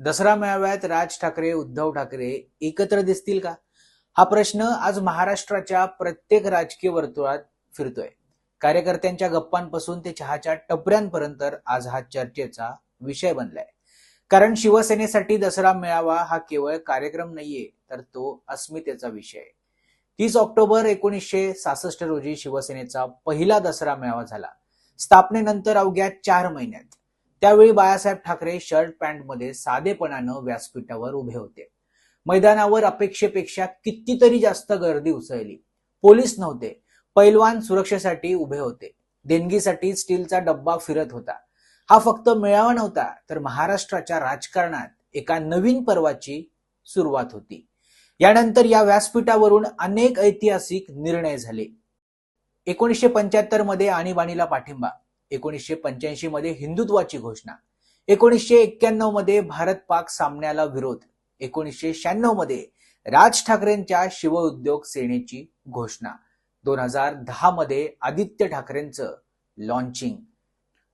दसरा मेळाव्यात राज ठाकरे उद्धव ठाकरे एकत्र दिसतील का? हा प्रश्न आज महाराष्ट्राच्या प्रत्येक राजकीय वर्तुळात फिरतोय. कार्यकर्त्यांच्या गप्पांपासून ते चहाच्या टपऱ्यांपर्यंत आज हा चर्चेचा विषय बनलाय. कारण शिवसेनेसाठी दसरा मेळावा हा केवळ कार्यक्रम नाहीये तर तो अस्मितेचा विषय आहे. तीस ऑक्टोबर एकोणीसशे सासष्ट रोजी शिवसेनेचा पहिला दसरा मेळावा झाला. स्थापनेनंतर अवघ्या चार महिन्यात. त्यावेळी बाळासाहेब ठाकरे शर्ट पॅन्टमध्ये साधेपणानं व्यासपीठावर उभे होते. मैदानावर अपेक्षेपेक्षा कितीतरी जास्त गर्दी उसळली. पोलीस नव्हते. पैलवान सुरक्षेसाठी उभे होते. देणगीसाठी स्टीलचा डब्बा फिरत होता. हा फक्त मेळावा नव्हता तर महाराष्ट्राच्या राजकारणात एका नवीन पर्वाची सुरुवात होती. यानंतर या व्यासपीठावरून अनेक ऐतिहासिक निर्णय झाले. एकोणीसशे पंच्याहत्तरमध्ये आणीबाणीला पाठिंबा. एकोणीसशे पंच्याऐंशी मध्ये हिंदुत्वाची घोषणा. एकोणीसशे एक्क्याण्णवमध्ये भारत पाक सामन्याला विरोध. एकोणीसशे शहाण्णवमध्ये राज ठाकरेंच्या शिवउद्योग सेनेची घोषणा. दोन हजार दहा मध्ये आदित्य ठाकरेंचं लॉन्चिंग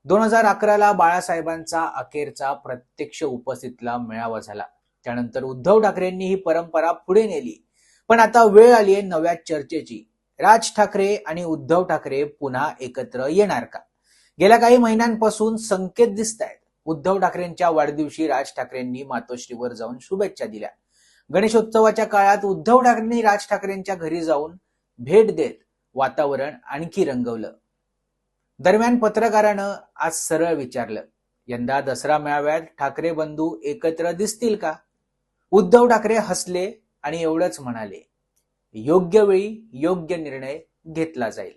दोन हजार अकराला बाळासाहेबांचा अखेरचा प्रत्यक्ष उपस्थितीला मेळावा झाला. त्यानंतर उद्धव ठाकरेंनी ही परंपरा पुढे नेली. पण आता वेळ आली आहे नव्या चर्चेची. राज ठाकरे आणि उद्धव ठाकरे पुन्हा एकत्र येणार का? गेल्या काही महिन्यांपासून संकेत दिसत आहेत उद्धव ठाकरेंच्या वाढदिवशी राज ठाकरेंनी मातोश्रीवर जाऊन शुभेच्छा दिल्या. गणेशोत्सवाच्या काळात उद्धव ठाकरेंनी राज ठाकरेंच्या घरी जाऊन भेट देत वातावरण आणखी रंगवलं. दरम्यान पत्रकारानं आज सरळ विचारलं यंदा दसरा मेळाव्यात ठाकरे बंधू एकत्र दिसतील का? उद्धव ठाकरे हसले आणि एवढंच म्हणाले योग्य वेळी योग्य निर्णय घेतला जाईल.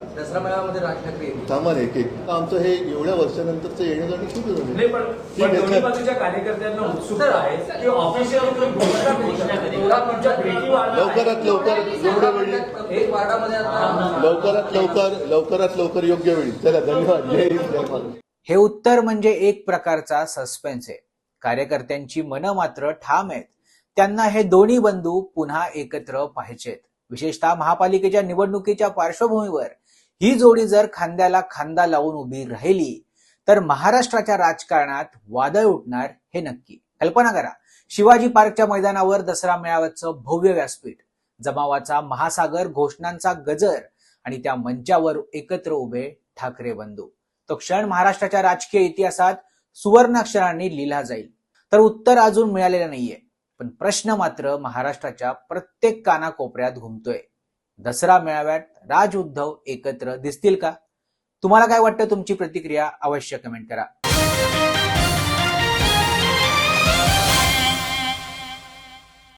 दसरा मेळाव्यामध्ये राज ठाकरे. थांबा ना एक एक आमचं हे एवढ्या वर्षानंतरचं येणं जाणं सुरू झालं नाही पण दोन्ही. बाजूच्या कार्यकर्त्यांना उत्सुकता आहे की ऑफिशियल तुमच्या भेटी लवकरात लवकर जेवढ्या वेळी एक वार्डामध्ये आता लवकरात लवकर लवकरात लवकर योग्य वेळी चला धन्यवाद जय हिंद जय महाराष्ट्र हे उत्तर म्हणजे एक प्रकारचा सस्पेन्स आहे कार्यकर्त्यांची मनं मात्र ठाम आहेत त्यांना हे दोन्ही बंधू पुन्हा एकत्र पाहिजेत विशेषतः महापालिकेच्या निवडणुकीच्या पार्श्वभूमीवर ही जोडी जर खांद्याला खांदा लावून उभी राहिली तर महाराष्ट्राच्या राजकारणात वादळ उठणार हे नक्की. कल्पना करा शिवाजी पार्कच्या मैदानावर दसरा मेळाव्याचं भव्य व्यासपीठ जमावाचा महासागर घोषणांचा गजर आणि त्या मंचावर एकत्र उभे ठाकरे बंधू. तो क्षण महाराष्ट्राच्या राजकीय इतिहासात सुवर्णाक्षरांनी लिहिला जाईल. तर उत्तर अजून मिळालेलं नाहीये पण प्रश्न मात्र महाराष्ट्राच्या प्रत्येक कानाकोपऱ्यात घुमतोय. दसरा मेळाव्यात राज उद्धव एकत्र दिसतील का? तुम्हाला काय वाटतं तुमची प्रतिक्रिया? अवश्य कमेंट करा.